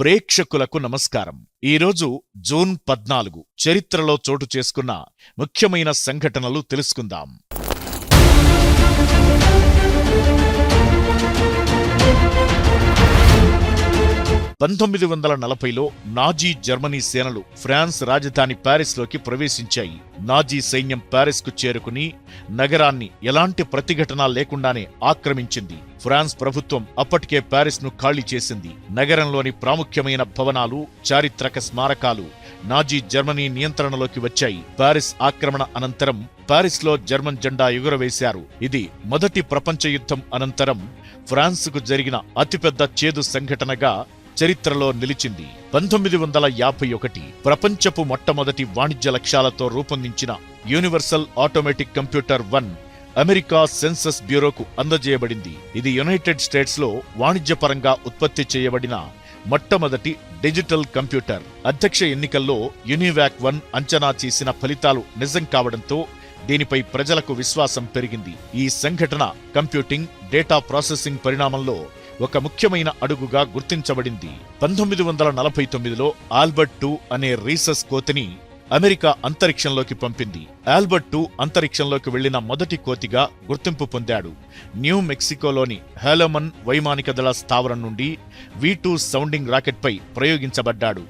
ప్రేక్షకులకు నమస్కారం. ఈరోజు జూన్ పద్నాలుగు. చరిత్రలో చోటు చేసుకున్న ముఖ్యమైన సంఘటనలు తెలుసుకుందాం. పంతొమ్మిది వందల నలభైలో నాజీ జర్మనీ సేనలు ఫ్రాన్స్ రాజధాని ప్యారిస్లోకి ప్రవేశించాయి. నాజీ సైన్యం ప్యారిస్కు చేరుకుని నగరాన్ని ఎలాంటి ప్రతిఘటన లేకుండానే ఆక్రమించింది. ఫ్రాన్స్ ప్రభుత్వం అప్పటికే ప్యారిస్ను ఖాళీ చేసింది. నగరంలోని ప్రాముఖ్యమైన భవనాలు చారిత్రక స్మారకాలు నాజీ జర్మనీ నియంత్రణలోకి వచ్చాయి. ప్యారిస్ ఆక్రమణ అనంతరం ప్యారిస్లో జర్మన్ జెండా ఎగురవేశారు. ఇది మొదటి ప్రపంచ యుద్ధం అనంతరం ఫ్రాన్స్కు జరిగిన అతిపెద్ద చేదు సంఘటనగా చరిత్రలో నిలిచింది పంతొమ్మిది వందల యాభై ఒకటి ప్రపంచపు మొట్టమొదటి వాణిజ్య లక్ష్యాలతో రూపొందించిన universal automatic computer one America census బ్యూరోకు అందజేయబడింది. ఇది యునైటెడ్ స్టేట్స్లో వాణిజ్యపరంగా ఉత్పత్తి చేయబడిన మొట్టమొదటి డిజిటల్ కంప్యూటర్. అధ్యక్ష ఎన్నికల్లో యునివాక్ వన్ అంచనా చేసిన ఫలితాలు నిజం కావడంతో దీనిపై ప్రజలకు విశ్వాసం పెరిగింది. ఈ సంఘటన కంప్యూటింగ్ డేటా ప్రాసెసింగ్ పరిణామంలో ఒక ముఖ్యమైన అడుగుగా గుర్తించబడింది. పంతొమ్మిది వందల నలభై తొమ్మిదిలో ఆల్బర్ట్ టూ అనే రీసస్ కోతిని అమెరికా అంతరిక్షంలోకి పంపింది. ఆల్బర్ట్ టూ అంతరిక్షంలోకి వెళ్ళిన మొదటి కోతిగా గుర్తింపు పొందాడు. న్యూ మెక్సికోలోని హెలమన్ వైమానిక దళ స్థావరం నుండి వి టూ సౌండింగ్ రాకెట్పై ప్రయోగించబడ్డాడు.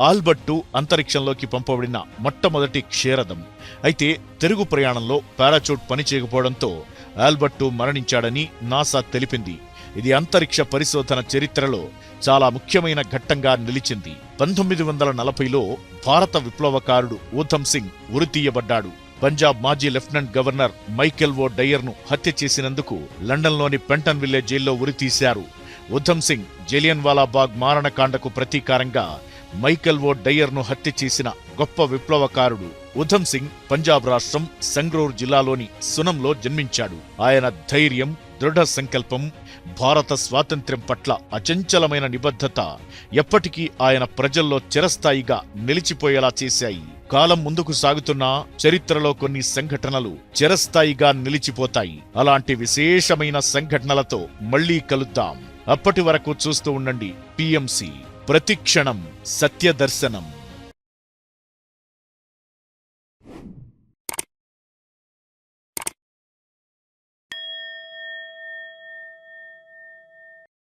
ఆల్బర్ట్ టూ అంతరిక్షంలోకి పంపబడిన మొట్టమొదటి క్షీరదం. అయితే తిరుగు ప్రయాణంలో పారాచూట్ పనిచేయకపోవడంతో ఆల్బర్టు మరణించాడని నాసా తెలిపింది. ఇది అంతరిక్ష పరిశోధన చరిత్రలో చాలా ముఖ్యమైన ఘట్టంగా నిలిచింది. పంతొమ్మిది వందల నలభైలో భారత విప్లవకారుడు ఊధమ్ సింగ్ ఉరితీయబడ్డాడు. పంజాబ్ మాజీ లెఫ్టినెంట్ గవర్నర్ మైకెల్ ఓ డయ్యర్ను హత్య చేసినందుకు లండన్లోని పెంటన్ విల్లే జైల్లో ఉరితీశారు. ఉధమ్ సింగ్ జలియన్ బాగ్ మారణకాండకు ప్రతీకారంగా మైకెల్ ఓ డయ్యర్ను హత్య చేసిన గొప్ప విప్లవకారుడు ఉధమ్ సింగ్ పంజాబ్ రాష్ట్రం సంగ్రూర్ జిల్లాలోని సునంలో జన్మించాడు. ఆయన ధైర్యం దృఢ సంకల్పం భారత స్వాతంత్ర్యం పట్ల అచంచలమైన నిబద్ధత ఎప్పటికీ ఆయన ప్రజల్లో చిరస్థాయిగా నిలిచిపోయేలా చేశాయి. కాలం ముందుకు సాగుతున్నా చరిత్రలో కొన్ని సంఘటనలు చిరస్థాయిగా నిలిచిపోతాయి. అలాంటి విశేషమైన సంఘటనలతో మళ్ళీ కలుద్దాం. అప్పటి వరకు చూస్తూ ఉండండి పిఎంసి. ప్రతిక్షణం సత్యదర్శనం.